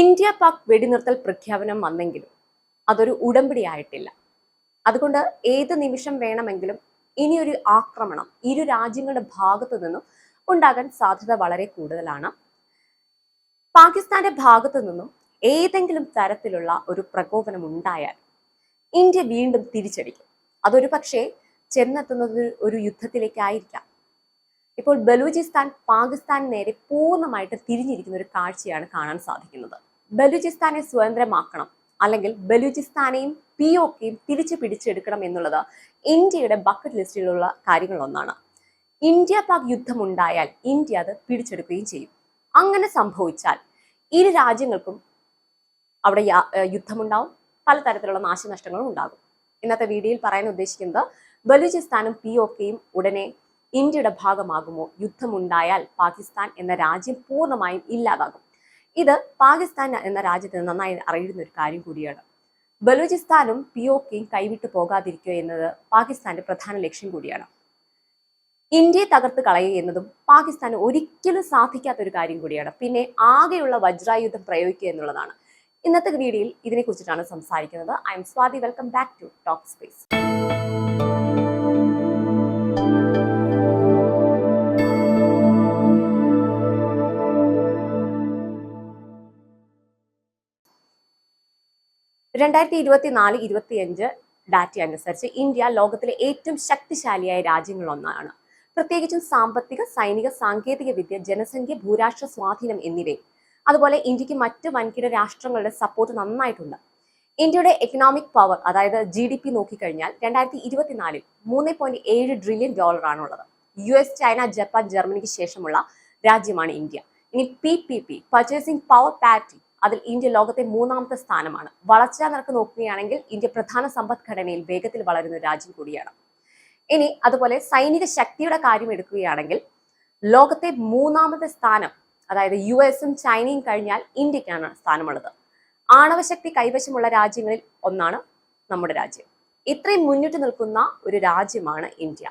India Pak വെടിനിർത്തൽ പ്രഖ്യാപനം വന്നെങ്കിലും അതൊരു ഉടമ്പടി ആയിട്ടില്ല അതുകൊണ്ട് ഏത് നിമിഷം വേണമെങ്കിലും ഇനിയൊരു ആക്രമണം ഇരു രാജ്യങ്ങളുടെ ഭാഗത്തു നിന്നും ഉണ്ടാകാൻ സാധ്യത വളരെ കൂടുതലാണ്. പാകിസ്ഥാന്റെ ഭാഗത്തു നിന്നും ഏതെങ്കിലും തരത്തിലുള്ള ഒരു പ്രകോപനം ഉണ്ടായാൽ ഇന്ത്യ വീണ്ടും തിരിച്ചടിക്കും. അതൊരു പക്ഷേ ചെന്നെത്തുന്നത് ഒരു യുദ്ധത്തിലേക്കായിരിക്കാം. ഇപ്പോൾ ബലൂചിസ്ഥാൻ പാകിസ്ഥാൻ നേരെ പൂർണമായിട്ട് തിരിഞ്ഞിരിക്കുന്ന ഒരു കാഴ്ചയാണ് കാണാൻ സാധിക്കുന്നത്. ബലൂചിസ്ഥാനെ സ്വതന്ത്രമാക്കണം അല്ലെങ്കിൽ ബലൂചിസ്ഥാനെയും പി ഒക്കെയും തിരിച്ചു പിടിച്ചെടുക്കണം എന്നുള്ളത് ഇന്ത്യയുടെ ബക്കറ്റ് ലിസ്റ്റിലുള്ള കാര്യങ്ങളൊന്നാണ്. ഇന്ത്യ പാക് യുദ്ധമുണ്ടായാൽ ഇന്ത്യ അത് പിടിച്ചെടുക്കുകയും ചെയ്യും. അങ്ങനെ സംഭവിച്ചാൽ ഇരു രാജ്യങ്ങൾക്കും അവിടെ യുദ്ധമുണ്ടാവും പലതരത്തിലുള്ള നാശനഷ്ടങ്ങളും ഉണ്ടാകും. ഇന്നത്തെ വീഡിയോയിൽ പറയാൻ ഉദ്ദേശിക്കുന്നത് ബലൂചിസ്ഥാനും പി ഒക്കെയും ഉടനെ ഇന്ത്യയുടെ ഭാഗമാകുമോ? യുദ്ധമുണ്ടായാൽ പാകിസ്ഥാൻ എന്ന രാജ്യം പൂർണമായും ഇല്ലാതാകും. ഇത് പാകിസ്ഥാൻ എന്ന രാജ്യത്തിന് നന്നായി അറിയുന്ന ഒരു കാര്യം കൂടിയാണ്. ബലൂചിസ്ഥാനും പി ഒ കെയും കൈവിട്ടു പോകാതിരിക്കുക എന്നത് പാകിസ്ഥാന്റെ പ്രധാന ലക്ഷ്യം കൂടിയാണ്. ഇന്ത്യയെ തകർത്ത് കളയുക എന്നതും പാകിസ്ഥാന് ഒരിക്കലും സാധിക്കാത്ത ഒരു കാര്യം കൂടിയാണ്. പിന്നെ ആകെയുള്ള വജ്രായുധം പ്രയോഗിക്കുക എന്നുള്ളതാണ്. ഇന്നത്തെ വീഡിയോയിൽ ഇതിനെക്കുറിച്ചിട്ടാണ് സംസാരിക്കുന്നത്. I'm Swathi. Welcome back to Talk Space. രണ്ടായിരത്തി ഇരുപത്തിനാല് ഇരുപത്തിയഞ്ച് ഡാറ്റ അനുസരിച്ച് ഇന്ത്യ ലോകത്തിലെ ഏറ്റവും ശക്തിശാലിയായ രാജ്യങ്ങളൊന്നാണ് പ്രത്യേകിച്ചും സാമ്പത്തിക സൈനിക സാങ്കേതിക വിദ്യ ജനസംഖ്യ ഭൂരാഷ്ട്ര സ്വാധീനം എന്നിവയും. അതുപോലെ ഇന്ത്യയ്ക്ക് മറ്റ് വൻകിട രാഷ്ട്രങ്ങളുടെ സപ്പോർട്ട് നന്നായിട്ടുണ്ട്. ഇന്ത്യയുടെ എക്കണോമിക് പവർ അതായത് ജി ഡി പി നോക്കിക്കഴിഞ്ഞാൽ രണ്ടായിരത്തി ഇരുപത്തിനാലിൽ മൂന്ന് പോയിന്റ് ഏഴ് ട്രില്യൺ ഡോളറാണുള്ളത് യു എസ് ചൈന ജപ്പാൻ ജർമ്മനിക്ക് ശേഷമുള്ള രാജ്യമാണ് ഇന്ത്യ. ഇനി P P P purchasing power parity അതിൽ ഇന്ത്യ ലോകത്തെ മൂന്നാമത്തെ സ്ഥാനമാണ്. വളർച്ചാ നിരക്ക് നോക്കുകയാണെങ്കിൽ ഇന്ത്യ പ്രധാന സമ്പദ്ഘടനയിൽ വേഗത്തിൽ വളരുന്ന രാജ്യം കൂടിയാണ്. ഇനി അതുപോലെ സൈനിക ശക്തിയുടെ കാര്യം എടുക്കുകയാണെങ്കിൽ ലോകത്തെ മൂന്നാമത്തെ സ്ഥാനം അതായത് യു എസും ചൈനയും കഴിഞ്ഞാൽ ഇന്ത്യക്കാണ് സ്ഥാനമുള്ളത്. ആണവശക്തി കൈവശമുള്ള രാജ്യങ്ങളിൽ ഒന്നാണ് നമ്മുടെ രാജ്യം. ഇത്രയും മുന്നിട്ട് നിൽക്കുന്ന ഒരു രാജ്യമാണ് ഇന്ത്യ.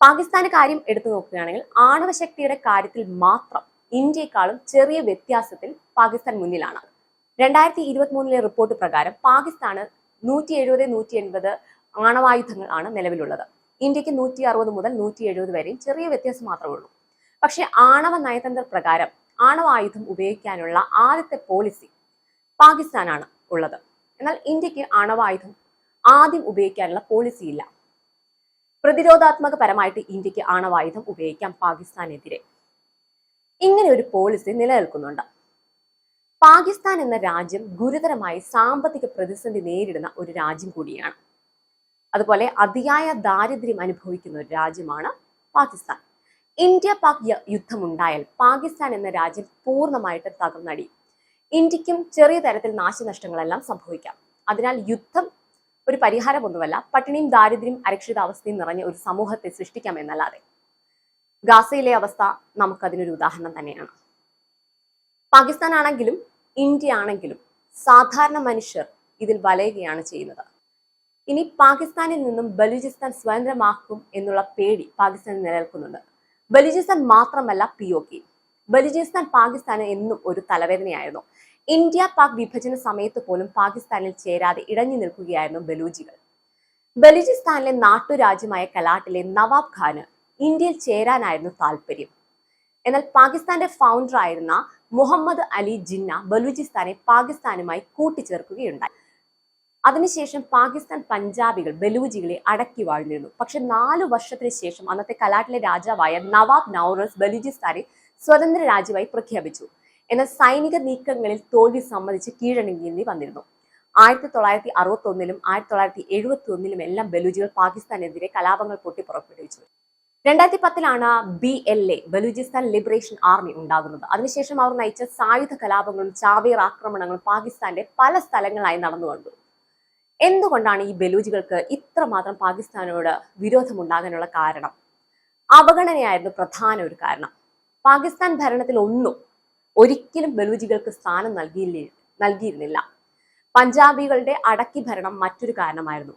പാകിസ്ഥാന്റെ കാര്യം എടുത്തു നോക്കുകയാണെങ്കിൽ ആണവശക്തിയുടെ കാര്യത്തിൽ മാത്രം ഇന്ത്യയെക്കാളും ചെറിയ വ്യത്യാസത്തിൽ പാകിസ്ഥാൻ മുന്നിലാണ്. രണ്ടായിരത്തി ഇരുപത്തി മൂന്നിലെ റിപ്പോർട്ട് പ്രകാരം പാകിസ്ഥാന് നൂറ്റി എഴുപത് നൂറ്റി എൺപത് ആണവായുധങ്ങൾ ആണ് നിലവിലുള്ളത്. ഇന്ത്യയ്ക്ക് നൂറ്റി അറുപത് മുതൽ നൂറ്റി എഴുപത് വരെയും ചെറിയ വ്യത്യാസം മാത്രമേ ഉള്ളൂ. പക്ഷേ ആണവ നയതന്ത്ര പ്രകാരം ആണവായുധം ഉപയോഗിക്കാനുള്ള ആദ്യത്തെ പോളിസി പാകിസ്ഥാനാണ് ഉള്ളത്. എന്നാൽ ഇന്ത്യയ്ക്ക് ആണവായുധം ആദ്യം ഉപയോഗിക്കാനുള്ള പോളിസി ഇല്ല. പ്രതിരോധാത്മകപരമായിട്ട് ഇന്ത്യയ്ക്ക് ആണവായുധം ഉപയോഗിക്കാം പാകിസ്ഥാനെതിരെ. ഇങ്ങനെ ഒരു പോളിസി നിലനിൽക്കുന്നുണ്ട്. പാകിസ്ഥാൻ എന്ന രാജ്യം ഗുരുതരമായി സാമ്പത്തിക പ്രതിസന്ധി നേരിടുന്ന ഒരു രാജ്യം കൂടിയാണ്. അതുപോലെ അതിയായ ദാരിദ്ര്യം അനുഭവിക്കുന്ന ഒരു രാജ്യമാണ് പാകിസ്ഥാൻ. ഇന്ത്യ പാക് യുദ്ധമുണ്ടായാൽ പാകിസ്ഥാൻ എന്ന രാജ്യം പൂർണമായിട്ട് തകർന്നടിയും ഇന്ത്യക്കും ചെറിയ തരത്തിൽ നാശനഷ്ടങ്ങളെല്ലാം സംഭവിക്കാം. അതിനാൽ യുദ്ധം ഒരു പരിഹാരമൊന്നുമല്ല പട്ടിണിയും ദാരിദ്ര്യം അരക്ഷിതാവസ്ഥയും നിറഞ്ഞ ഒരു സമൂഹത്തെ സൃഷ്ടിക്കാമെന്നല്ലാതെ ഗാസയിലെ അവസ്ഥ നമുക്കതിനൊരു ഉദാഹരണം തന്നെയാണ്. പാകിസ്ഥാൻ ആണെങ്കിലും ഇന്ത്യ ആണെങ്കിലും സാധാരണ മനുഷ്യർ ഇതിൽ വലയുകയാണ് ചെയ്യുന്നത്. ഇനി പാകിസ്ഥാനിൽ നിന്നും ബലൂചിസ്ഥാൻ സ്വതന്ത്രമാക്കും എന്നുള്ള പേടി പാകിസ്ഥാനിൽ നിലനിൽക്കുന്നുണ്ട്. ബലൂചിസ്ഥാൻ മാത്രമല്ല പി ഒ കെ ബലൂചിസ്ഥാൻ പാകിസ്ഥാന് എന്നും ഒരു തലവേദനയായിരുന്നു. ഇന്ത്യ പാക് വിഭജന സമയത്ത് പോലും പാകിസ്ഥാനിൽ ചേരാതെ ഇടഞ്ഞു നിൽക്കുകയായിരുന്നു ബലൂജികൾ ബലൂചിസ്ഥാനിലെ നാട്ടുരാജ്യമായ കലാട്ടിലെ നവാബ് ഖാന് ഇന്ത്യയിൽ ചേരാനായിരുന്നു താല്പര്യം. എന്നാൽ പാകിസ്ഥാന്റെ ഫൗണ്ടർ ആയിരുന്ന മുഹമ്മദ് അലി ജിന്ന ബലൂചിസ്ഥാനെ പാകിസ്ഥാനുമായി കൂട്ടിച്ചേർക്കുകയുണ്ടായി. അതിനുശേഷം പാകിസ്ഥാൻ പഞ്ചാബികൾ ബലൂജികളെ അടക്കി വാഴ്ന്നിരുന്നു. പക്ഷെ നാലു വർഷത്തിന് ശേഷം അന്നത്തെ കലാട്ടിലെ രാജാവായ നവാബ് നൌറസ് ബലൂചിസ്ഥാനെ സ്വതന്ത്ര രാജ്യമായി പ്രഖ്യാപിച്ചു. എന്നാൽ സൈനിക നീക്കങ്ങളിൽ തോൽവി സമ്മതിച്ച് കീഴടങ്ങേണ്ടി വന്നിരുന്നു. ആയിരത്തി തൊള്ളായിരത്തി അറുപത്തി ഒന്നിലും ആയിരത്തി തൊള്ളായിരത്തി എഴുപത്തി ഒന്നിലും എല്ലാം ബലൂജികൾ പാകിസ്ഥാനെതിരെ കലാപങ്ങൾ പൊട്ടി പുറപ്പെടുവിച്ചു. രണ്ടായിരത്തി പത്തിലാണ് B L A Balochistan liberation army ഉണ്ടാകുന്നത്. അതിനുശേഷം അവർ നയിച്ച സായുധ കലാപങ്ങളും ചാവേർ ആക്രമണങ്ങളും പാകിസ്ഥാന്റെ പല സ്ഥലങ്ങളായി നടന്നു കണ്ടു. എന്തുകൊണ്ടാണ് ഈ ബലൂജികൾക്ക് ഇത്രമാത്രം പാകിസ്ഥാനോട് വിരോധമുണ്ടാകാനുള്ള കാരണം? അവഗണനയായിരുന്നു പ്രധാന ഒരു കാരണം. പാകിസ്ഥാൻ ഭരണത്തിൽ ഒന്നും ഒരിക്കലും ബലൂജികൾക്ക് സ്ഥാനം നൽകിയില്ല നൽകിയിരുന്നില്ല. പഞ്ചാബികളുടെ അടക്കി ഭരണം മറ്റൊരു കാരണമായിരുന്നു.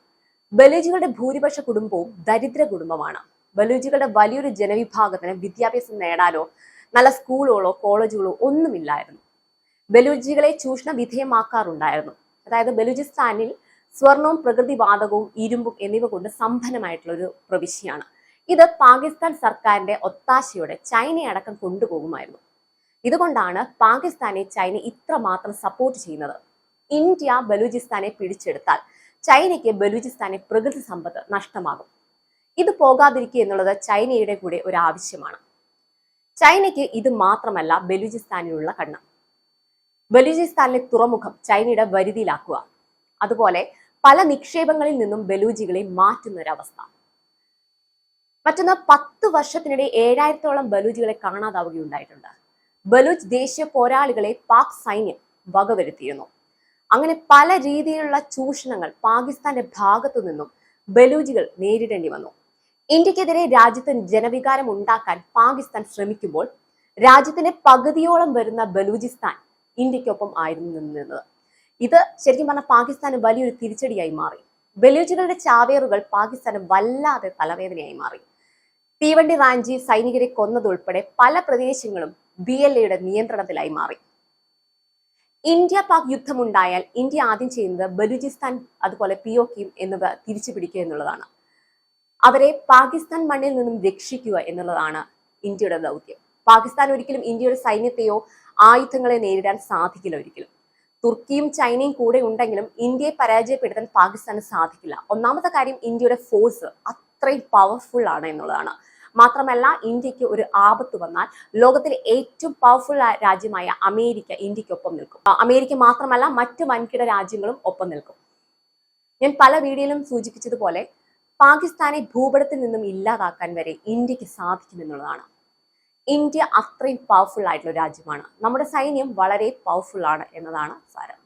ബലൂജികളുടെ ഭൂരിപക്ഷ കുടുംബവും ദരിദ്ര കുടുംബമാണ്. ബലൂജികളുടെ വലിയൊരു ജനവിഭാഗത്തിന് വിദ്യാഭ്യാസം നേടാനോ നല്ല സ്കൂളുകളോ കോളേജുകളോ ഒന്നുമില്ലായിരുന്നു. ബലൂജികളെ ചൂഷണ വിധേയമാക്കാറുണ്ടായിരുന്നു. അതായത് ബലൂചിസ്ഥാനിൽ സ്വർണവും പ്രകൃതിവാതകവും ഇരുമ്പും എന്നിവ കൊണ്ട് സമ്പന്നമായിട്ടുള്ള ഒരു പ്രവിശ്യയാണ്. ഇത് പാകിസ്ഥാൻ സർക്കാരിന്റെ ഒത്താശയോടെ ചൈനയടക്കം കൊണ്ടുപോകുമായിരുന്നു. ഇതുകൊണ്ടാണ് പാകിസ്ഥാനെ ചൈന ഇത്രമാത്രം സപ്പോർട്ട് ചെയ്യുന്നത്. ഇന്ത്യ ബലൂചിസ്ഥാനെ പിടിച്ചെടുത്താൽ ചൈനയ്ക്ക് ബലൂചിസ്ഥാനെ പ്രകൃതി സമ്പത്ത് നഷ്ടമാകും. ഇത് പോകാതിരിക്കുക എന്നുള്ളത് ചൈനയുടെ കൂടെ ഒരു ആവശ്യമാണ്. ചൈനയ്ക്ക് ഇത് മാത്രമല്ല ബലൂചിസ്ഥാനിലുള്ള കണ്ണ്. ബലൂചിസ്ഥാനിലെ തുറമുഖം ചൈനയുടെ വരുതിയിലാക്കുക. അതുപോലെ പല നിക്ഷേപങ്ങളിൽ നിന്നും ബലൂജികളെ മാറ്റുന്ന ഒരവസ്ഥ മറ്റൊന്ന് പത്ത് വർഷത്തിനിടെ ഏഴായിരത്തോളം ബലൂജികളെ കാണാതാവുകയുണ്ടായിട്ടുണ്ട്. ബലൂജ് ദേശീയ പോരാളികളെ പാക് സൈന്യം വകവരുത്തിയിരുന്നു. അങ്ങനെ പല രീതിയിലുള്ള ചൂഷണങ്ങൾ പാകിസ്ഥാന്റെ ഭാഗത്തു നിന്നും ബലൂജികൾ നേരിടേണ്ടി വന്നു. ഇന്ത്യക്കെതിരെ രാജ്യത്ത് ജനവികാരം ഉണ്ടാക്കാൻ പാകിസ്ഥാൻ ശ്രമിക്കുമ്പോൾ രാജ്യത്തിന് പകുതിയോളം വരുന്ന ബലൂചിസ്ഥാൻ ഇന്ത്യക്കൊപ്പം ആയിരുന്നു നിന്നത്. ഇത് ശരിക്കും പറഞ്ഞാൽ പാകിസ്ഥാന് വലിയൊരു തിരിച്ചടിയായി മാറി. ബലൂജികളുടെ ചാവേറുകൾ പാകിസ്ഥാന് വല്ലാതെ തലവേദനയായി മാറി. തീവണ്ടി റാഞ്ചി സൈനികരെ കൊന്നതുൾപ്പെടെ പല പ്രദേശങ്ങളും ബി എൽ എയുടെ നിയന്ത്രണത്തിലായി മാറി. ഇന്ത്യ പാക് യുദ്ധമുണ്ടായാൽ ഇന്ത്യ ആദ്യം ചെയ്യുന്നത് ബലൂചിസ്ഥാൻ അതുപോലെ പിയോക്കിയും എന്നിവ തിരിച്ചു പിടിക്കുക എന്നുള്ളതാണ്. അവരെ പാകിസ്ഥാൻ മണ്ണിൽ നിന്നും രക്ഷിക്കുക എന്നുള്ളതാണ് ഇന്ത്യയുടെ ദൗത്യം. പാകിസ്ഥാൻ ഒരിക്കലും ഇന്ത്യയുടെ സൈന്യത്തെയോ ആയുധങ്ങളെ നേരിടാൻ സാധിക്കില്ല ഒരിക്കലും. തുർക്കിയും ചൈനയും കൂടെ ഉണ്ടെങ്കിലും ഇന്ത്യയെ പരാജയപ്പെടുത്താൻ പാകിസ്ഥാന് സാധിക്കില്ല. ഒന്നാമത്തെ കാര്യം ഇന്ത്യയുടെ ഫോഴ്സ് അത്രയും പവർഫുൾ ആണ് എന്നുള്ളതാണ്. മാത്രമല്ല ഇന്ത്യയ്ക്ക് ഒരു ആപത്ത് വന്നാൽ ലോകത്തിലെ ഏറ്റവും പവർഫുൾ രാജ്യമായ അമേരിക്ക ഇന്ത്യക്കൊപ്പം നിൽക്കും. അമേരിക്ക മാത്രമല്ല മറ്റ് വൻകിട രാജ്യങ്ങളും ഒപ്പം നിൽക്കും. ഞാൻ പല വീഡിയോയിലും സൂചിപ്പിച്ചതുപോലെ പാകിസ്ഥാനെ ഭൂപടത്തിൽ നിന്നും ഇല്ലാതാക്കാൻ വരെ ഇന്ത്യയ്ക്ക് സാധിക്കുമെന്നുള്ളതാണ്. ഇന്ത്യ അത്രയും പവർഫുൾ ആയിട്ടുള്ള രാജ്യമാണ്. നമ്മുടെ സൈന്യം വളരെ പവർഫുൾ ആണ് എന്നതാണ് സാരം.